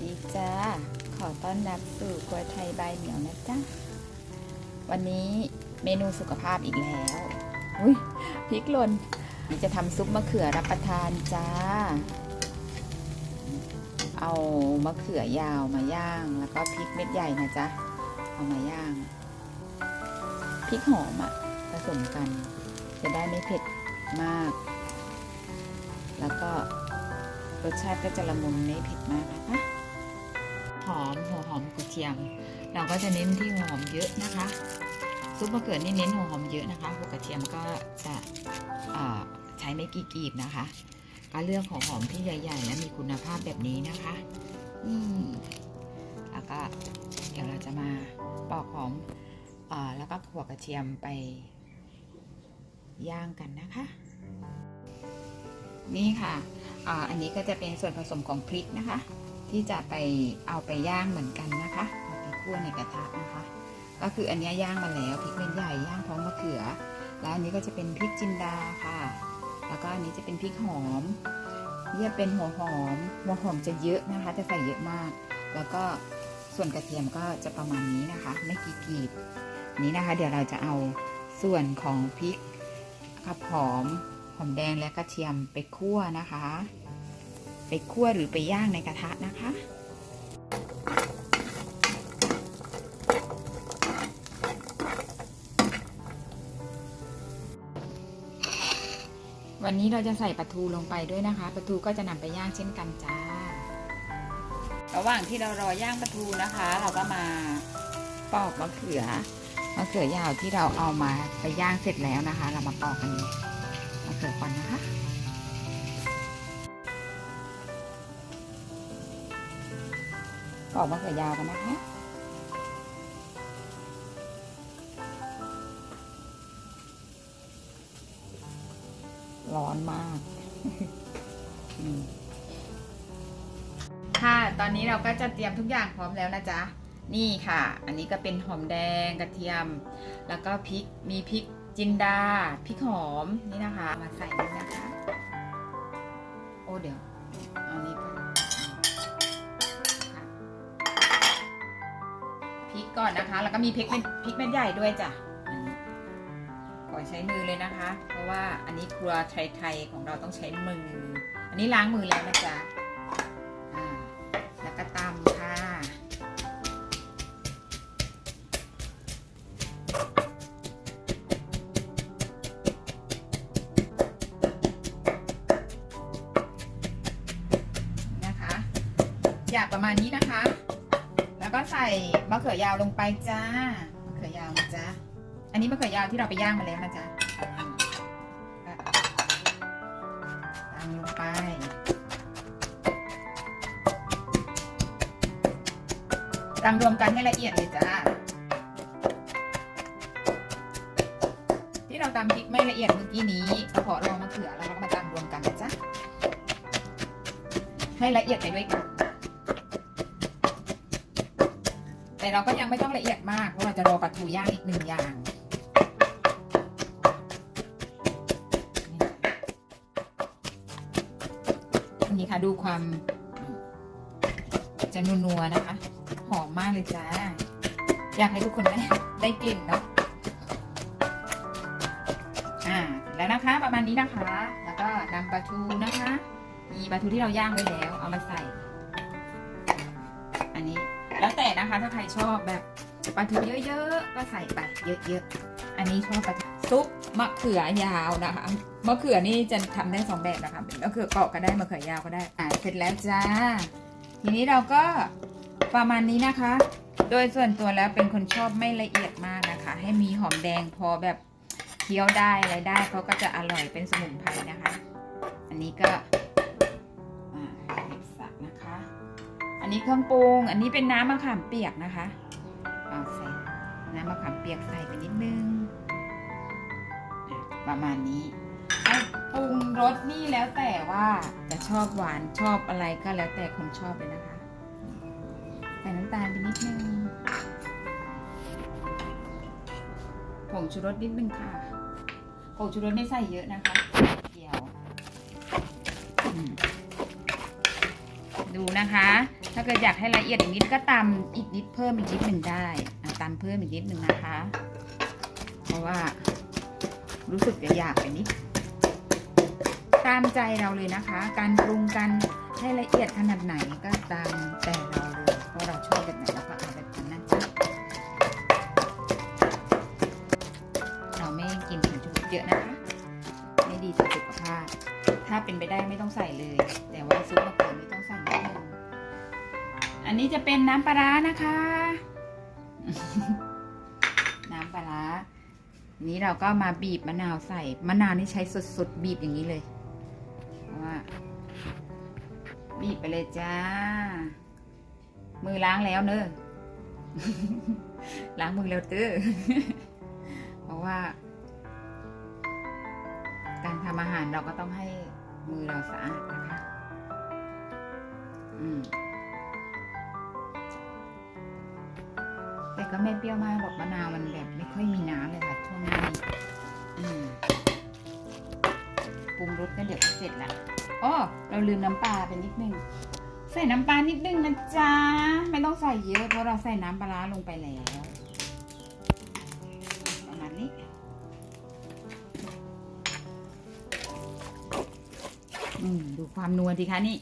ดีจ้า ขอต้อนรับสู่ครัวไทยใบายเหนียวนะจ๊ะ วันนี้เมนูสุขภาพอีกแล้ว อุ้ยพริกลนนี่จะทำซุปมะเขือรับประทานจ้า เอามะเขือยาวมาย่าง แล้วก็พริกเม็ดใหญ่นะจ๊ะ เอามาย่าง พริกหอมอะผสมกัน จะได้ไม่เผ็ดมาก แล้วก็รสชาติก็จะละมุนไม่เผ็ดมากนะคะ อมหัวหอมกระเทียมเราก็จะเน้นที่หัวหอมเยอะนะคะซุปมะเขือนี่เน้นหัวหอมเยอะนะคะหัวกระเทียมก็จะใช้ไม่กี่กีบนะคะ ก็เลือกของหอมที่ใหญ่ ๆ และมีคุณภาพแบบนี้นะคะนี่แล้วก็เดี๋ยวเราจะมาปอกหอมอแล้วก็หัวกระเทียมไปย่างกันนะคะ นี่ค่ะออันนี้ก็จะเป็นส่วนผสมของพริกนะคะ ที่จะไปเอาไปย่างเหมือนกันนะคะเอาไปคั่วในกระทะนะคะ ก็คืออันนี้ย่างมาแล้วพริกเม็ดใหญ่ย่างพร้อมมะเขือ แล้วอันนี้ก็จะเป็นพริกจินดาค่ะ แล้วก็อันนี้จะเป็นพริกหอมนี่จะเป็นหัวหอมหัวหอมจะเยอะนะคะ จะใส่เยอะมาก แล้วก็ส่วนกระเทียมก็จะประมาณนี้นะคะ ไม่กี่กีบนี้นะคะ เดี๋ยวเราจะเอาส่วนของพริกกับหอมหอมแดงและกระเทียมไปคั่วนะคะ คั่วหรือไปย่างในกระทะนะคะวันนี้เราจะใส่ปลาทูลงไปด้วยนะคะปลาทูก็จะนำไปย่างเช่นกันจ้า ระหว่างที่เรารอย่างปลาทูนะคะ เราก็มาปอกมะเขือมะเขือยาวที่เราเอามาไปย่างเสร็จแล้วนะคะ เรามาปอกกันมะเขือก่อนนะคะ ปอกมะเขือยาวกันนะคะร้อนมากอืมค่ะ ตอนนี้เราก็จะเตรียมทุกอย่างพร้อมแล้วนะจ๊ะ นี่ค่ะ อันนี้ก็เป็นหอมแดงกระเทียม แล้วก็พริก มีพริกจินดา พริกหอม นี่นะคะ มาใส่นี่นะคะ โอ้เดี๋ยว เอานี้ พริกก่อนนะคะ แล้วก็มีพริกเป็นพริกเม็ดใหญ่ด้วยจ้ะขอใช้มือเลยนะคะ เพราะว่าอันนี้ครัวไทยๆของเราต้องใช้มือ อันนี้ล้างมือแล้วนะจ๊ะแล้วก็ตำค่ะนะคะอยากประมาณนี้นะคะ มะเขือยาวลงไปจ้ามะเขือยาวนะจ๊ะอันนี้มะเขือยาวที่เราไปย่างมาแล้วนะจ๊ะตามลงไปตำรวมกันให้ละเอียดเลยจ้าที่เราตำพริกไม่ละเอียดเมื่อกี้นี้ก็เราะเรามะเขือแล้วเราก็มาตำรวมกันนะจ๊ะให้ละเอียดไปด้วยกัน แต่เราก็ยังไม่ต้องละเอียดมากเพราะเราจะรอปลาทูย่างอีกหนึ่งอย่างนนี้ค่ะดูความจะนัวๆนะคะ หอมมากเลยจ้า อยากให้ทุกคนได้ได้กลิ่นเนาะอ่าแล้วนะคะประมาณนี้นะคะ แล้วก็นำปลาทูนะคะ มีปลาทูที่เราย่างไว้แล้ว เอามาใส่ อันนี้ แล้วแต่นะคะ ถ้าใครชอบแบบปลาทูเยอะๆ ก็ใส่ไปเยอะๆ อันนี้ชอบปลาทูซุปมะเขือยาวนะคะ มะเขือนี่จะทำได้สองแบบนะคะ เป็นมะเขือเกาะก็ได้มะเขือยาวก็ได้ อ่าเสร็จแล้วจ้า ทีนี้เราก็ประมาณนี้นะคะ โดยส่วนตัวแล้วเป็นคนชอบไม่ละเอียดมากนะคะ ให้มีหอมแดงพอแบบเคี้ยวได้อะไรได้เขาก็จะอร่อยเป็นสมุนไพรนะคะ อันนี้ก็ อันนี้เครื่องปรุง อันนี้เป็นน้ำมะขามเปียกนะคะเอาใส่น้ำมะขามเปียกใส่ไปนิดนึง ประมาณนี้ปรุงรสนี่แล้วแต่ว่าจะชอบหวานชอบอะไรก็แล้วแต่คนชอบเลยนะคะ ใส่น้ำตาลไปนิดนึงผงชูรสนิดนึงค่ะผงชูรสไม่ใส่เยอะนะคะเกี่ยว ดูนะคะ ถ้าเกิดอยากให้ละเอียดอีกนิดก็ตำอีกนิดเพิ่มอีกนิดหนึ่งได้ตำเพิ่มอีกนิดหนึ่งนะคะ เพราะว่ารู้สึกจะอยากไปนิดตามใจเราเลยนะคะ การปรุงกันให้ละเอียดขนาดไหนก็ตามแต่เราเลยเพราะเราชอบแบบไหนเราก็เอาแบบนั้นจ้ะเราไม่กินผงชูรสเยอะนะคะ ไม่ดีต่อสุขภาพ ถ้าเป็นไปได้ไม่ต้องใส่เลย นนี้จะเป็นน้ำปลาร้านะคะ น้ำปลาร้านี้เราก็มาบีบมะนาวใส่ มะนาวนี่ใช้สดๆ บีบอย่างนี้เลยเพราะว่าบีบไปเลยจ้า มือล้างแล้วเนอะล้างมือแล้วเต้อเพราะว่า การทำอาหารเราก็ต้องให้มือเราสะอาดนะคะ อืม แต่ก็ไม่เปรี้ยวมากหรอกมะนาวมันแบบไม่ค่อยมีน้ำเลยค่ะช่วงนี้ปรุงรสก็เดี๋ยวก็เสร็จละอ้อเราลืมน้ำปลาไปนิดนึง ใส่น้ำปลานิดนึงนะจ๊ะ ไม่ต้องใส่เยอะเพราะเราใส่น้ำปลาร้าลงไปแล้ว ประมาณนี้ อืม ดูความนัวดีคะนี่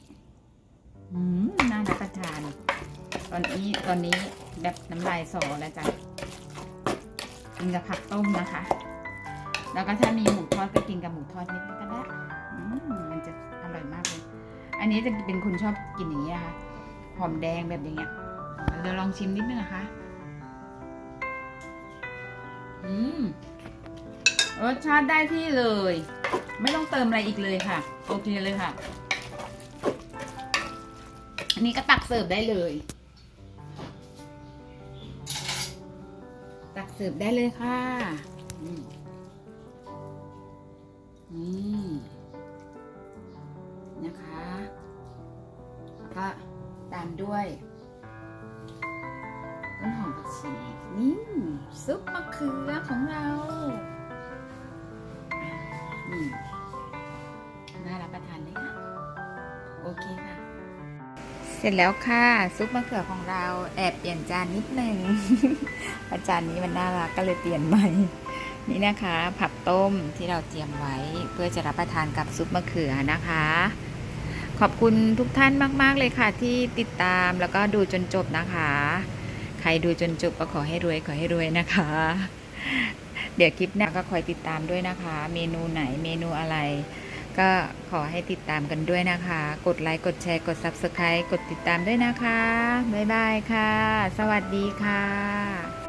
อืม น่ารับประทาน ตอนนี้ ตอนนี้ แบบน้ำลายสอแล้วจ้ะกินกับผักต้มนะคะ แล้วก็ถ้ามีหมูทอดก็กินกับหมูทอดนิดนึงก็ได้มันจะอร่อยมากเลย อันนี้จะเป็นคนชอบกินอย่างนี้ยค่ะหอมแดงแบบอย่างเงี้ยเราลองชิมนิดนึงนะคะ อืมรสชาติได้ที่เลย ไม่ต้องเติมอะไรอีกเลยค่ะ โอเคเลยค่ะ อันนี้ก็ตักเสิร์ฟได้เลย สิร์ฟได้เลยค่ะนี่นะคะแล้วก็ตามด้วยต้นหอมผักชีนี่ซุปมะเขือของเรานี่ เสร็จแล้วค่ะ ซุปมะเขือของเราแอบเปลี่ยนจานนิดนึงอาจานนี้มันน่ารักก็เลยเปลี่ยนใหม่ นี่นะคะ ผักต้มที่เราเตรียมไว้ เพื่อจะรับประทานกับซุปมะเขือนะคะ ขอบคุณทุกท่านมาก ๆ เลยค่ะ ที่ติดตามแล้วก็ดูจนจบนะคะ ใครดูจนจบก็ขอให้รวยขอให้รวยนะคะ เดี๋ยวคลิปหน้าก็คอยติดตามด้วยนะคะ เมนูไหนเมนูอะไร ก็ขอให้ติดตามกันด้วยนะคะ กดไลค์ กดแชร์ กด Subscribe กดติดตามด้วยนะคะ บ๊ายบายค่ะ สวัสดีค่ะ